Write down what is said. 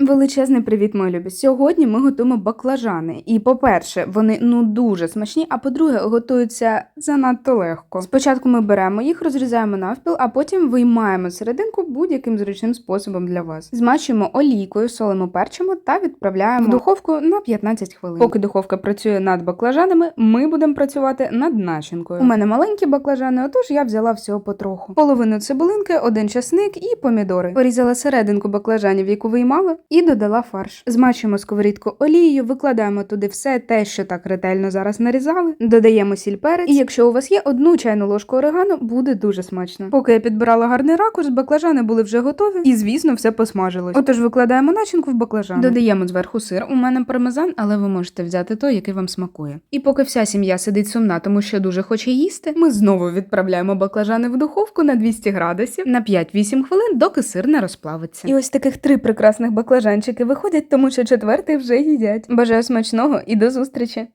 Величезний привіт, мої любі. Сьогодні ми готуємо баклажани. І, по-перше, вони ну дуже смачні, а по-друге, готуються занадто легко. Спочатку ми беремо їх, розрізаємо навпіл, а потім виймаємо серединку будь-яким зручним способом для вас. Змачуємо олійкою, солимо, перчимо та відправляємо в духовку на 15 хвилин. Поки духовка працює над баклажанами, ми будемо працювати над начинкою. У мене маленькі баклажани, отож я взяла всього потроху. Половину цибулинки, один часник і помідори. Порізала серединку баклажанів, яку виймала, і додала фарш. Змачуємо сковорідку олією, викладаємо туди все те, що так ретельно зараз нарізали. Додаємо сіль перець. І якщо у вас є одну чайну ложку орегано, буде дуже смачно. Поки я підбирала гарний ракурс, баклажани були вже готові, і звісно, все посмажилось. Отож, викладаємо начинку в баклажани. Додаємо зверху сир. У мене пармезан, але ви можете взяти той, який вам смакує. І поки вся сім'я сидить сумна, тому що дуже хоче їсти, ми знову відправляємо баклажани в духовку на 200 градусів на 5-8 хвилин, доки сир не розплавиться. І ось таких три прекрасних баклажанчики виходять, тому що четвертий вже їдять. Бажаю смачного і до зустрічі!